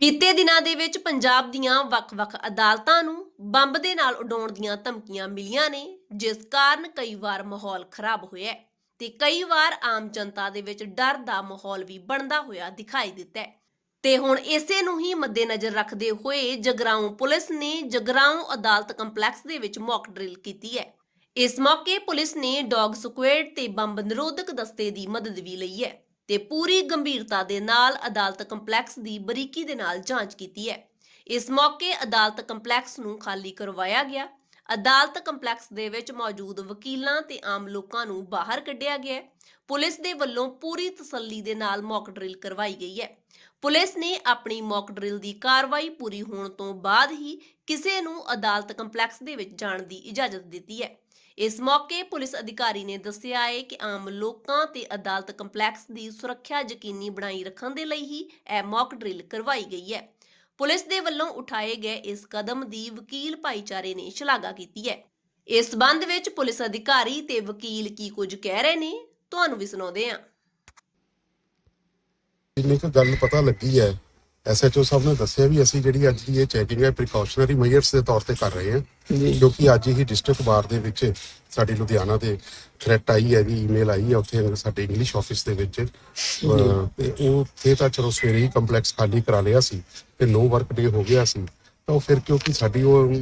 ਬੀਤੇ ਦਿਨਾਂ ਦੇ ਵਿੱਚ ਪੰਜਾਬ ਦੀਆਂ ਵੱਖ-ਵੱਖ ਅਦਾਲਤਾਂ ਨੂੰ ਬੰਬ ਦੇ ਨਾਲ ਉਡਾਉਣ ਦੀਆਂ ਧਮਕੀਆਂ ਮਿਲੀਆਂ ਨੇ, ਜਿਸ ਕਾਰਨ ਕਈ ਵਾਰ ਮਾਹੌਲ ਖਰਾਬ ਹੋਇਆ ਹੈ ਤੇ ਕਈ ਵਾਰ ਆਮ ਜਨਤਾ ਦੇ ਵਿੱਚ ਡਰ ਦਾ ਮਾਹੌਲ ਵੀ ਬਣਦਾ ਹੋਇਆ ਦਿਖਾਈ ਦਿੱਤਾ ਹੈ। ਤੇ ਹੁਣ ਇਸੇ ਨੂੰ ਹੀ ਮੱਦੇਨਜ਼ਰ ਰੱਖਦੇ ਹੋਏ ਜਗਰਾਉਂ ਪੁਲਿਸ ਨੇ ਜਗਰਾਉਂ ਅਦਾਲਤ ਕੰਪਲੈਕਸ ਦੇ ਵਿੱਚ ਮੌਕ ਡਰਿਲ ਕੀਤੀ ਹੈ। ਇਸ ਮੌਕੇ ਪੁਲਿਸ ਨੇ ਡੌਗ ਸਕੁਐਡ ਤੇ ਬੰਬ ਨਿਰੋਧਕ ਦਸਤੇ ਦੀ ਮਦਦ ਵੀ ਲਈ ਹੈ। ਤੇ ਪੂਰੀ ਗੰਭੀਰਤਾ ਦੇ ਨਾਲ ਅਦਾਲਤ ਕੰਪਲੈਕਸ ਦੀ ਬਰੀਕੀ ਦੇ ਨਾਲ ਜਾਂਚ ਕੀਤੀ ਹੈ। ਇਸ ਮੌਕੇ ਅਦਾਲਤ ਕੰਪਲੈਕਸ ਨੂੰ ਖਾਲੀ ਕਰਵਾਇਆ ਗਿਆ। ਅਦਾਲਤ ਕੰਪਲੈਕਸ ਦੇ ਵਿੱਚ ਮੌਜੂਦ ਵਕੀਲਾਂ ਤੇ ਆਮ ਲੋਕਾਂ ਨੂੰ ਬਾਹਰ ਕੱਢਿਆ ਗਿਆ ਹੈ। ਪੁਲਿਸ ਦੇ ਵੱਲੋਂ ਪੂਰੀ ਤਸੱਲੀ ਦੇ ਨਾਲ ਮੌਕ ਡਰਿਲ ਕਰਵਾਈ ਗਈ ਹੈ। ਪੁਲਿਸ ਨੇ ਆਪਣੀ ਮੌਕ ਡਰਿਲ ਦੀ ਕਾਰਵਾਈ ਪੂਰੀ ਹੋਣ ਤੋਂ ਬਾਅਦ ਹੀ ਕਿਸੇ ਨੂੰ ਅਦਾਲਤ ਕੰਪਲੈਕਸ ਦੇ ਵਿੱਚ ਜਾਣ ਦੀ ਇਜਾਜ਼ਤ ਦਿੱਤੀ ਹੈ। ਇਸ ਮੌਕੇ ਪੁਲਿਸ ਅਧਿਕਾਰੀ ਨੇ ਦੱਸਿਆ ਹੈ ਕਿ ਆਮ ਲੋਕਾਂ ਤੇ ਅਦਾਲਤ ਕੰਪਲੈਕਸ ਦੀ ਸੁਰੱਖਿਆ ਯਕੀਨੀ ਬਣਾਈ ਰੱਖਣ ਦੇ ਲਈ ਹੀ ਇਹ ਮੌਕ ਡਰਿਲ ਕਰਵਾਈ ਗਈ ਹੈ। ਪੁਲਿਸ ਦੇ ਵੱਲੋਂ ਉਠਾਏ ਗਏ ਇਸ ਕਦਮ ਦੀ ਵਕੀਲ ਭਾਈਚਾਰੇ ਨੇ ਸ਼ਲਾਘਾ ਕੀਤੀ ਹੈ। ਇਸ ਸੰਬੰਧ ਵਿੱਚ ਪੁਲਿਸ ਅਧਿਕਾਰੀ ਤੇ ਵਕੀਲ ਕੀ ਕੁਝ ਕਹਿ ਰਹੇ ਨੇ, ਤੁਹਾਨੂੰ ਵੀ ਸੁਣਾਉਂਦੇ ਹਾਂ। ਜਿੰਨੀ ਕੁ ਗੱਲ ਪਤਾ ਲੱਗੀ ਹੈ। ਐਸਐਚਓ ਸਾਹਿਬ ਨੇ ਦੱਸਿਆ ਵੀ ਅਸੀਂ ਜਿਹੜੀ ਅੱਜ ਦੀ ਇਹ ਚੈਕਿੰਗ ਹੈ ਪ੍ਰੀਕਾਸ਼ਨਰੀ ਮੈਜਰਸ ਦੇ ਤੌਰ ਤੇ ਕਰ ਰਹੇ ਹਾਂ। ਕਿਉਂਕਿ ਅੱਜ ਹੀ ਡਿਸਟ੍ਰਿਕਟ ਬਾਰ ਦੇ ਵਿੱਚ ਸਾਡੀ ਲੁਧਿਆਣਾ ਦੇ ਥ੍ਰੈਟ ਆਈ ਹੈ ਵੀ ਈਮੇਲ ਆਈ ਹੈ ਉੱਥੇ ਸਾਡੇ ਇੰਗਲਿਸ਼ ਆਫਿਸ ਦੇ ਵਿੱਚ। ਤੇ ਉਹ ਥੇ ਤਾਂ ਚਲੋ ਸਵੇਰੇ ਹੀ ਕੰਪਲੈਕਸ ਖਾਲੀ ਕਰਾ ਲਿਆ ਸੀ ਤੇ ਨੋ ਵਰਕ ਡੇ ਹੋ ਗਿਆ ਸੀ। ਤਾਂ ਫਿਰ ਕਿਉਂਕਿ ਸਾਡੀ ਉਹ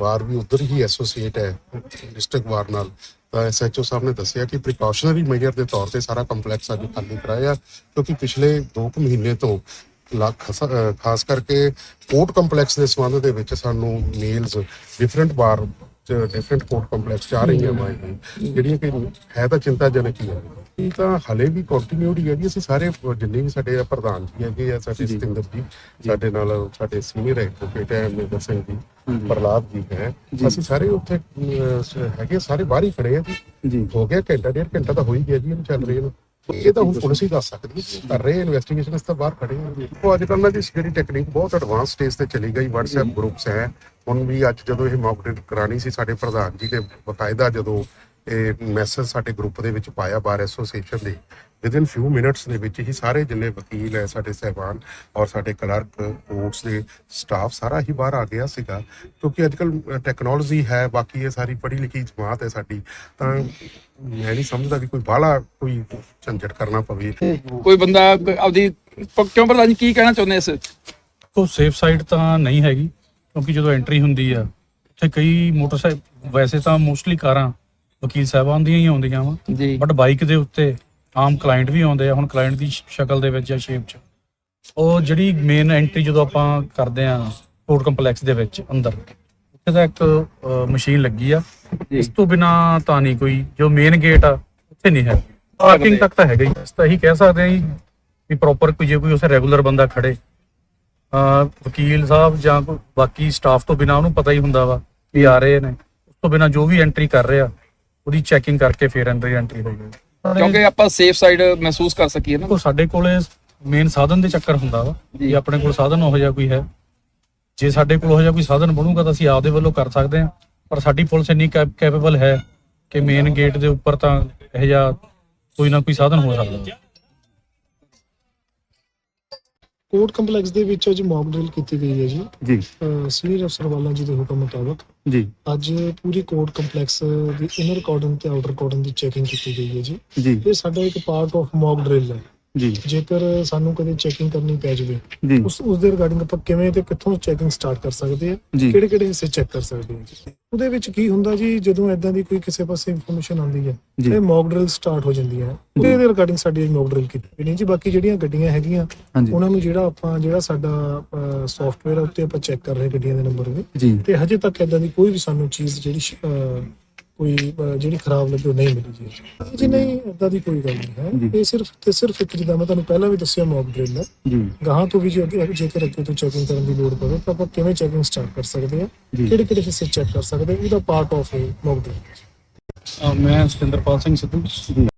ਵਾਰ ਵੀ ਉਧਰ ਹੀ ਐਸੋਸੀਏਟ ਹੈ ਡਿਸਟ੍ਰਿਕਟ ਵਾਰ ਨਾਲ। ਤਾਂ ਐਸਐਚਓ ਸਾਹਿਬ ਨੇ ਦੱਸਿਆ ਕਿ ਪ੍ਰੀਕਾਸ਼ਨਰੀ ਮੈਜਰ ਦੇ ਤੌਰ ਤੇ ਸਾਰਾ ਕੰਪਲੈਕਸ ਅੱਜ ਖਾਲੀ ਕਰਾਇਆ ਕਿਉਂਕਿ ਪਿਛਲੇ 2 ਮਹੀਨੇ ਤੋਂ ਲਾ- ਖਸ- ਕਰਕੇ ਕੋਰਟ ਕੰਪਲੈਕਸ ਦੇ ਸੰਬੰਧ ਦੇ ਵਿੱਚ ਸਾਨੂੰ mails different bar different court complex ਚ ਆ ਰਹੀਆਂ ਵਾਂ ਜਿਹੜੀਆਂ ਕਿ ਹੈ ਤਾਂ ਚਿੰਤਾਜਨਕ ਹੀ ਹੈ ਇਹ ਤਾਂ ਹਲੇ ਵੀ ਕੰਟੀਨਿਊਟੀ ਹੈ ਜੀ ਅਸੀਂ ਸਾਰੇ ਜਿੰਨੇ ਵੀ ਸਾਡੇ ਆ ਪ੍ਰਧਾਨ ਜੀ ਹੈਗੇ ਆ ਸਾਡੇ ਸਤਿੰਦਰ ਜੀ ਸਾਡੇ ਨਾਲ ਸਾਡੇ ਸੀਨੀਅਰ ਐਡਵੋਕੇਟ ਹੈ ਮੇਦਰ ਸਿੰਘ ਜੀ ਪ੍ਰਲਾਦ ਜੀ ਹੈ। ਅਸੀਂ ਸਾਰੇ ਉੱਥੇ ਸ- ਹੈਗੇ ਸਾਰੇ ਬਾਹਰ ਹੀ ਖੜੇ ਆ ਜੀ। ਜੀ। ਹੋ ਗਿਆ ਘੰਟਾ ਡੇਢ ਘੰਟਾ ਤਾਂ ਹੋ ਹੀ ਗਿਆ ਜੀ ਇਹਨੂੰ ਚੱਲ ਰਹੇ ਨੂੰ। ਇਹ ਤਾਂ ਹੁਣ ਪੁਲਿਸ ਹੀ ਦੱਸ ਸਕਦੀ ਹੈ। ਕਰ ਰਹੇ ਇਨਵੈਸਟੀਗੇਸ਼ਨ ਇਸ ਤੋਂ ਬਾਹਰ ਖੜੇ ਹਾਂ ਉਹ ਅੱਜ ਕੱਲ੍ਹ ਨਾ ਜਿਹੜੀ ਟੈਕਨੀਕ ਬਹੁਤ ਐਡਵਾਂਸ ਸਟੇਜ ਤੇ ਚਲੀ ਗਈ, WhatsApp ਗਰੁੱਪਸ ਹੈ ਹੁਣ ਵੀ ਅੱਜ ਜਦੋਂ ਇਹ ਮੌਕ ਡਰਿਲ ਕਰਾਣੀ ਸੀ ਸਾਡੇ ਪ੍ਰਧਾਨ ਜੀ ਨੇ ਬਕਾਇਦਾ ਜਦੋਂ ਮੈਸੇਜ ਸਾਡੇ ਗਰੁੱਪ ਦੇ ਵਿੱਚ ਪਾਇਆ ਬਾਰ ਐਸੋਸੀਏਸ਼ਨ ਦੇ। ਵਿਦਿਨ ਫਿਊ ਮਿੰਟਸ ਦੇ ਵਿੱਚ ਹੀ ਸਾਰੇ ਜਿੰਨੇ ਵਕੀਲ ਹੈ ਸਾਡੇ ਸਹਿਬਾਨ ਔਰ ਸਾਡੇ ਕਲਰਕ ਕੋਰਟਸ ਦੇ ਸਟਾਫ ਸਾਰਾ ਹੀ ਬਾਹਰ ਆ ਗਿਆ ਸੀਗਾ। ਕਿਉਂਕਿ ਅੱਜ ਕੱਲ ਟੈਕਨੋਲੋਜੀ ਹੈ ਬਾਕੀ ਇਹ ਸਾਰੀ ਪੜ੍ਹੀ ਲਿਖੀ ਜਮਾਤ ਹੈ ਸਾਡੀ। ਤਾਂ ਮੈਂ ਨਹੀਂ ਸਮਝਦਾ ਵੀ ਕੋਈ ਬਾਹਲਾ ਕੋਈ ਝੰਜਟ ਕਰਨਾ ਪਵੇ। ਕੋਈ ਬੰਦਾ ਆਪਦੀ ਕਿਉਂ ਪ੍ਰਧਾਨ ਕੀ ਕਹਿਣਾ ਚਾਹੁੰਦੇ ਇਸ ਉਹ ਸੇਫ ਸਾਈਡ ਤਾਂ ਨਹੀਂ ਹੈਗੀ ਕਿਉਂਕਿ ਜਦੋਂ ਐਂਟਰੀ ਹੁੰਦੀ ਆ ਉੱਥੇ ਕਈ ਮੋਟਰਸਾਈਕਲ ਵੈਸੇ ਤਾਂ ਮੋਸਟਲੀ ਕਾਰਾਂ ਵਕੀਲ ਸਾਹਿਬਾਨ ਦੀਆਂ ਹੀ ਆਉਂਦੀਆਂ ਵਾ। ਜੀ। ਬਟ ਬਾਈਕ ਦੇ ਉੱਤੇ ਆਮ ਕਲਾਇੰਟ ਵੀ ਆਉਂਦੇ ਆ ਹੁਣ ਕਲਾਇੰਟ ਦੀ ਸ਼ਕਲ ਦੇ ਵਿੱਚ ਜਾਂ ਸ਼ੇਪ 'ਚ। ਉਹ ਜਿਹੜੀ ਮੇਨ ਐਂਟਰੀ ਜਦੋਂ ਆਪਾਂ ਕਰਦੇ ਆ ਕੋਰਟ ਕੰਪਲੈਕਸ ਦੇ ਵਿੱਚ ਅੰਦਰ ਉੱਥੇ ਤਾਂ ਇੱਕ ਮਸ਼ੀਨ ਲੱਗੀ ਆ। ਇਸ ਤੋਂ ਬਿਨਾ ਤਾਂ ਨਹੀਂ ਕੋਈ ਜੋ ਮੇਨ ਗੇਟ ਆ ਉੱਥੇ ਨਹੀਂ ਹੈ। ਪਾਰਕਿੰਗ ਤੱਕ ਤਾਂ ਹੈਗਾ ਹੀ। ਅਸੀਂ ਤਾਂ ਇਹੀ ਕਹਿ ਸਕਦੇ ਆ ਜੀ ਵੀ ਪ੍ਰੋਪਰ ਕੋਈ ਜੇ ਕੋਈ ਉਸੇ ਰੈਗੂਲਰ ਬੰਦਾ ਖੜੇ ਅਹ ਵਕੀਲ ਸਾਹਿਬ ਜਾਂ ਕੋਈ ਬਾਕੀ ਸਟਾਫ ਤੋਂ ਬਿਨਾ ਉਹਨੂੰ ਪਤਾ ਹੀ ਹੁੰਦਾ ਵਾ ਵੀ ਆ ਰਹੇ ਨੇ। ਉਸ ਤੋਂ ਬਿਨਾ ਜੋ ਵੀ ਐਂਟਰੀ ਕਰ ਰਿਹਾ ਉਹਦੀ ਚੈਕਿੰਗ ਕਰਕੇ ਫਿਰ ਅੰਦਰ ਐਂਟਰੀ ਹੋਏਗੀ ਕਿਉਂਕਿ ਆਪਾਂ ਸੇਫ ਸਾਈਡ ਮਹਿਸੂਸ ਕਰ ਸਕੀਏ ਨਾ। ਦੇਖੋ ਸਾਡੇ ਕੋਲੇ ਮੇਨ ਸਾਧਨ ਦੇ ਚੱਕਰ ਹੁੰਦਾ ਵਾ ਵੀ ਆਪਣੇ ਕੋਲ ਸਾਧਨ ਉਹੋ ਜਿਹਾ ਕੋਈ ਹੈ। ਜੇ ਸਾਡੇ ਕੋਲ ਉਹੋ ਜਿਹਾ ਕੋਈ ਸਾਧਨ ਬਣੂਗਾ ਤਾਂ ਅਸੀਂ ਆਪਦੇ ਵੱਲੋਂ ਕਰ ਸਕਦੇ ਹਾਂ। ਪਰ ਸਾਡੀ ਪੁਲਿਸ ਇੰਨੀ ਕੈਪੇਬਲ ਹੈ ਕਿ ਮੇਨ ਗੇਟ ਦੇ ਉੱਪਰ ਤਾਂ ਇਹ ਜਿਹਾ ਕੋਈ ਨਾ ਕੋਈ ਸਾਧਨ ਹੋ ਸਕਦਾ। ਕੋਰਟ ਕੰਪਲੈਕਸ ਦੇ ਵਿੱਚ ਅੱਜ ਮੌਕ ਡਰਿਲ ਕੀਤੀ ਗਈ ਹੈ ਜੀ। ਜੀ। ਸੀਨੀਅਰ ਅਫਸਰ ਵਾਲਾ ਜੀ ਦੇ ਹੁਕਮ ਮੁਤਾਬਕ ਜੀ। ਅੱਜ ਪੂਰੀ ਕੋਰਟ ਕੰਪਲੈਕਸ ਦੀ ਇਨਰ ਕਾਰਡਨ ਤੇ ਆਊਟਰ ਕਾਰਡਨ ਦੀ ਚੈਕਿੰਗ ਕੀਤੀ ਗਈ ਹੈ ਜੀ। ਜੀ। ਇਹ ਸਾਡਾ ਇੱਕ ਪਾਰਟ ਆਫ ਮੌਕ ਡਰਿਲ ਹੈ। ਜੀ। ਜੇਕਰ ਸਾਨੂੰ ਕਦੇ ਚੈਕਿੰਗ ਕਰਨੀ ਪੈ ਜਾਵੇ ਉਸ ਉਸ ਦੇ ਰਿਗਾਰਡਿੰਗ ਆਪਾਂ ਕਿਵੇਂ ਤੇ ਕਿੱਥੋਂ ਚੈਕਿੰਗ ਸਟਾਰਟ ਕਰ ਸਕਦੇ ਆ ਕਿਹੜੇ ਕਿਹੜੇ ਹਿੱਸੇ ਚੈੱਕ ਕਰ ਸਕਦੇ ਜੀ ਉਹਦੇ ਵਿੱਚ ਕੀ ਹੁੰਦਾ ਜੀ ਜਦੋਂ ਐਦਾਂ ਦੀ ਕੋਈ ਕਿਸੇ ਪਾਸੇ ਇਨਫੋਰਮੇਸ਼ਨ ਆਉਂਦੀ ਹੈ। ਇਹ ਮੌਕ ਡਰਿਲ ਸਟਾਰਟ ਹੋ ਜਾਂਦੀ ਹੈ। ਉਹਦੇ ਦੇ ਰਿਗਾਰਡਿੰਗ ਸਾਡੀ ਮੌਕ ਡਰਿਲ ਕੀਤੀ ਨਹੀਂ ਜੀ ਬਾਕੀ ਜਿਹੜੀਆਂ ਗੱਡੀਆਂ ਹੈਗੀਆਂ ਉਹਨਾਂ ਨੂੰ ਜਿਹੜਾ ਆਪਾਂ ਜਿਹੜਾ ਸਾਡਾ ਸੌਫਟਵੇਅਰ ਉੱਤੇ ਆਪਾਂ ਚੈੱਕ ਕਰ ਰਹੇ ਗੱਡੀਆਂ ਦੇ ਨੰਬਰ ਵੀ। ਤੇ ਹਜੇ ਤੱਕ ਐਦਾਂ ਦੀ ਕੋਈ ਵੀ ਸਾਨੂੰ ਚੀਜ਼ ਜਿਹੜੀ ਕੋਈ ਜਿਹੜੀ ਖਰਾਬ ਲੱਗੀ ਉਹ ਨਹੀਂ ਮਿਲੀ ਜੀ। ਜੀ ਨਹੀਂ ਐਦਾਂ ਦੀ ਕੋਈ ਗੱਲ ਨਹੀਂ ਹੈ। ਇਹ ਸਿਰਫ ਤੇ ਸਿਰਫ ਇੱਕ ਜਿੱਦਾਂ ਮੈਂ ਤੁਹਾਨੂੰ ਪਹਿਲਾਂ ਵੀ ਦੱਸਿਆ ਮੌਕ ਡਰਿਲ ਹੈ ਗਾਹਾਂ ਤੋਂ ਵੀ ਜੇ ਅੱਗੇ ਜੇਕਰ ਅੱਗੇ ਤੋਂ ਚੈਕਿੰਗ ਕਰਨ ਦੀ ਲੋੜ ਪਵੇ ਤਾਂ ਆਪਾਂ ਕਿਵੇਂ ਚੈਕਿੰਗ ਸਟਾਰਟ ਕਰ ਸਕਦੇ ਹਾਂ? ਕਿਹੜੇ ਕਿਹੜੇ ਹਿੱਸੇ ਚੈੱਕ ਕਰ ਸਕਦੇ ਹਾਂ? ਉਹਦਾ ਪਾਰਟ ਆਫ ਮੌਕ ਡਰਿਲ ਮੈਂ ਸਤਿੰਦਰਪਾਲ ਸਿੰਘ ਸਿੱਧੂ।